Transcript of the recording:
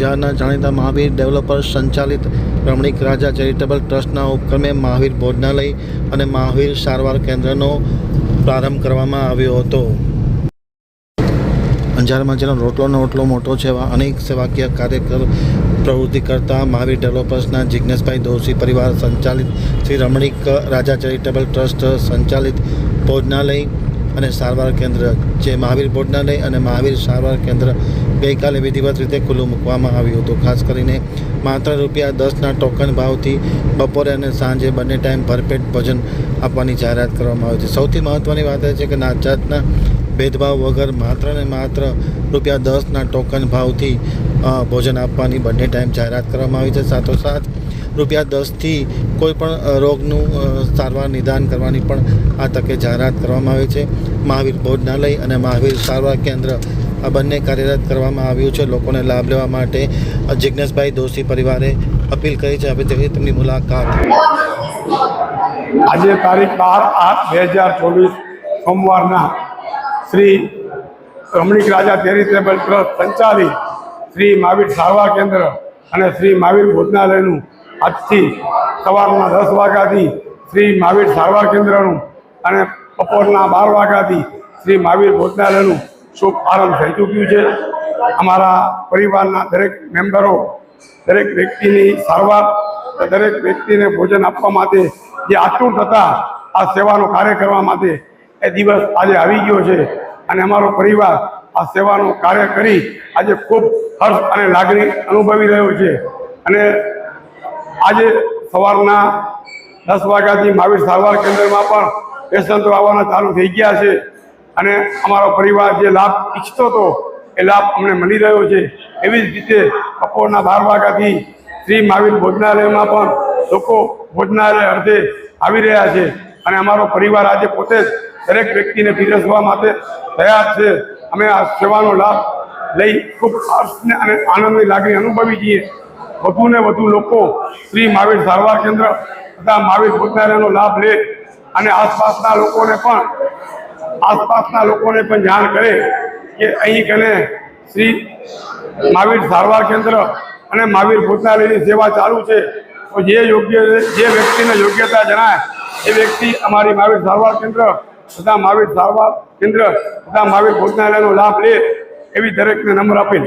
અંજારના જાણીતા મહાવીર ડેવલપર્સ સંચાલિત રમણીક રાજા ચેરિટેબલ ટ્રસ્ટના ઉપક્રમે મહાવીર ભોજનાલય અને મહાવીર સારવાર કેન્દ્રનો પ્રારંભ કરવામાં આવ્યો હતો. અંજારમાં જેનો રોટલોનો ઓટલો મોટો છે એવા અનેક સેવાકીય કાર્યકર પ્રવૃત્તિ કરતા મહાવીર ડેવલપર્સના જિજ્ઞેશભાઈ દોશી પરિવાર સંચાલિત શ્રી રમણીક રાજા ચેરિટેબલ ટ્રસ્ટ સંચાલિત ભોજનાલય અને સારવાર કેન્દ્ર જે મહાવીર ભોજનાલય અને મહાવીર સારવાર કેન્દ્ર ગઈકાલે વિધિવત રીતે ખુલ્લું મૂકવામાં આવ્યું હતું. ખાસ કરીને માત્ર રૂપિયા દસના ટોકન ભાવથી બપોરે અને સાંજે બંને ટાઈમ ભરપેટ ભોજન આપવાની જાહેરાત કરવામાં આવી છે સૌથી મહત્ત્વની વાત એ છે કે નાત જાતના ભેદભાવ વગર માત્ર ને માત્ર રૂપિયા દસના ટોકન ભાવથી ભોજન આપવાની બંને ટાઈમ જાહેરાત કરવામાં આવી છે. સાથોસાથ રૂપિયા દસથી કોઈ પણ રોગનું સારવાર નિદાન કરવાની પણ આ તકે જાહેરાત કરવામાં આવી છે. મહાવીર ભોજનાલય અને મહાવીર સારવાર કેન્દ્ર આ બંને કાર્યરત કરવામાં આવ્યું છે. લોકોને લાભ લેવા માટે જિજ્ઞેશભાઈ દોશી પરિવારે અપીલ કરી છે. હવે તેમની મુલાકાત. આજે તારીખ બાર આઠ બે હજાર ચોવીસ સોમવારના શ્રી રમણીક રાજા ચેરિટેબલ ટ્રસ્ટ સંચાલિત શ્રી મહાવીર સારવાર કેન્દ્ર અને શ્રી મહાવીર ભોજનાલયનું આજથી સવારના દસ વાગ્યાથી શ્રી મહાવીર સારવાર કેન્દ્રનું અને બપોરના બાર વાગ્યાથી શ્રી મહાવીર ભોજનાલયનું શુભ આરંભ થઈ ચૂક્યું છે. અમારા પરિવારના દરેક મેમ્બરો, દરેક વ્યક્તિની સારવાર દરેક વ્યક્તિને ભોજન આપવા માટે જે આતુર થતા આ સેવાનો કાર્ય કરવા માટે એ દિવસ આજે આવી ગયો છે. અને અમારો પરિવાર આ સેવાનું કાર્ય કરી આજે ખૂબ હર્ષ અને લાગણી અનુભવી રહ્યો છે. અને આજે સવારના દસ વાગ્યાથી મહાવીર સારવાર કેન્દ્રમાં પણ પેશન્ટો આવવાના ચાલુ થઈ ગયા છે. અને અમારો પરિવાર જે લાભ ઈચ્છતો હતો, એ લાભ અમને મળી રહ્યો છે. એવી જ રીતે બપોરના બાર વાગ્યાથી શ્રી મહાવીર ભોજનાલયમાં પણ લોકો ભોજનાલય અર્ધે આવી રહ્યા છે. અને અમારો પરિવાર આજે પોતે જ દરેક વ્યક્તિને પીરસવા માટે તૈયાર છે. અમે આ સેવાનો લાભ લઈ ખૂબ હર્ષને અને આનંદની લાગણી અનુભવી છીએ. વધુ ને વધુ લોકો શ્રી મહાવીર સારવાર કેન્દ્ર તથા મહાવીર ભોજનાલયનો લાભ લે અને આસપાસના લોકોને પણ, આસપાસના લોકોને પણ જાણ કરે કે અહીં કને શ્રી મહાવીર સારવાર કેન્દ્ર અને મહાવીર ભોજનાલયની સેવા ચાલુ છે. તો જે યોગ્ય, જે વ્યક્તિને યોગ્યતા જણાય, એ વ્યક્તિ અમારી મહાવીર સારવાર કેન્દ્ર તથા મહાવીર સારવાર કેન્દ્ર તથા મહાવીર ભોજનાલયનો લાભ લે એવી દરેકને નંબર અપીલ.